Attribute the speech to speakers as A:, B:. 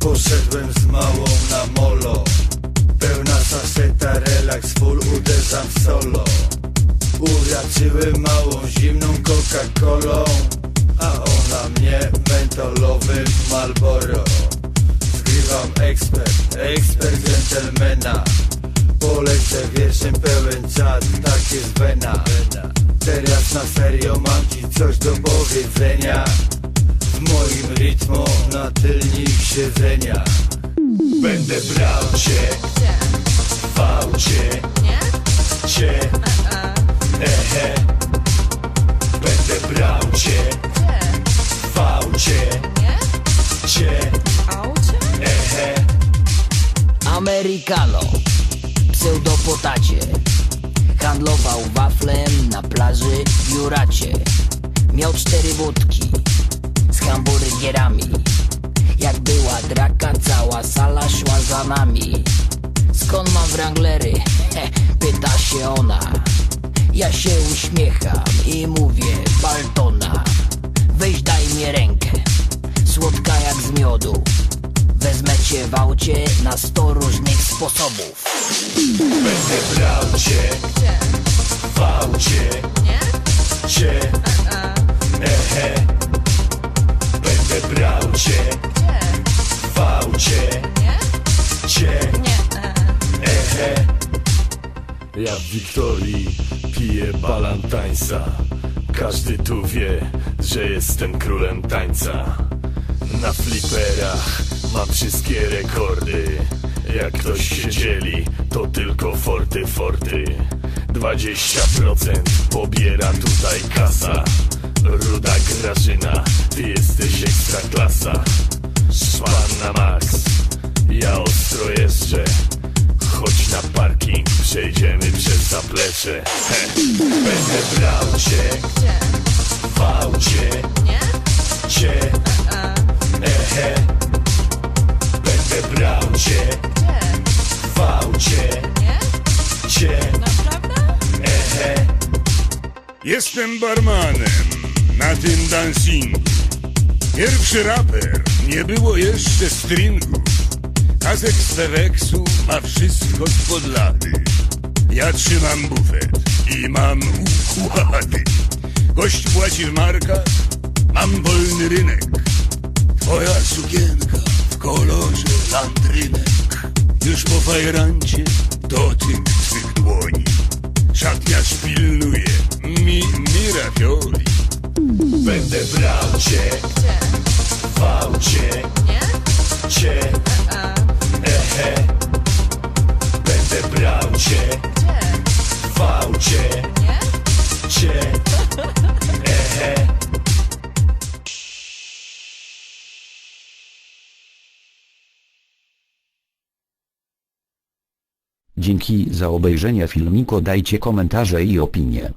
A: Poszedłem z małą na molo. Pełna saseta, relaks, full, uderzam solo. Uraczyłem małą zimną Coca-Colą. A ona mnie mentolowym Marlboro. Zgrywam ekspert, ekspert gentlemana Polecę wierszem pełen czat, tak jest wena. Teraz na serio mam ci coś do powiedzenia W moim rytmu na tylnik siedzenia Będę brał cię, w aucie
B: Nie?
A: cię, ehe. Będę brał cię,
B: Nie?
A: cię,
B: Aucie?
A: ehe.
C: Americano, pseudopotacie. Handlował waflem na plaży w Juracie. Miał cztery wódki z hamburgerami. Jak była draka, cała sala szła za nami. Skąd mam wranglery? He, pyta się ona. Ja się uśmiecham i mówię Baltona Weź daj mi rękę. Słodka jak z miodu. Wezmę cię w aucie na sto różnych sposobów.
A: Będę brał cię, w aucie.
B: Nie?
A: cię, ehe
D: Ja w Wiktorii piję balantańsa Każdy tu wie, że jestem królem tańca. Na fliperach mam wszystkie rekordy. Jak ktoś się dzieli, to tylko forty forty. 20% pobiera tutaj kasa. Ruda Grażyna, ty jesteś ekstra klasa He. Będę brał cię,
B: Gdzie?
A: w aucie
B: Nie?
A: cię, ehe Będę brał cię,
B: Gdzie?
A: w aucie
B: Nie?
A: cię,
B: Naprawdę?
A: ehe
E: Jestem barmanem na tym dancingu. Pierwszy raper, nie było jeszcze stringu. Kazek z Peweksu ma wszystko spod lady. Ja trzymam bufet i mam układy. Gość płaci w markach, mam wolny rynek. Twoja sukienka w kolorze landrynek. Już po fajrancie dotyk twych dłoni. Szatniarz pilnuje mi, mi rafioli.
A: Będę brał cię,
B: Gdzie?
A: w aucie
B: Nie?
A: cię, ehe
F: Dzięki za obejrzenie filmiku dajcie komentarze i opinie.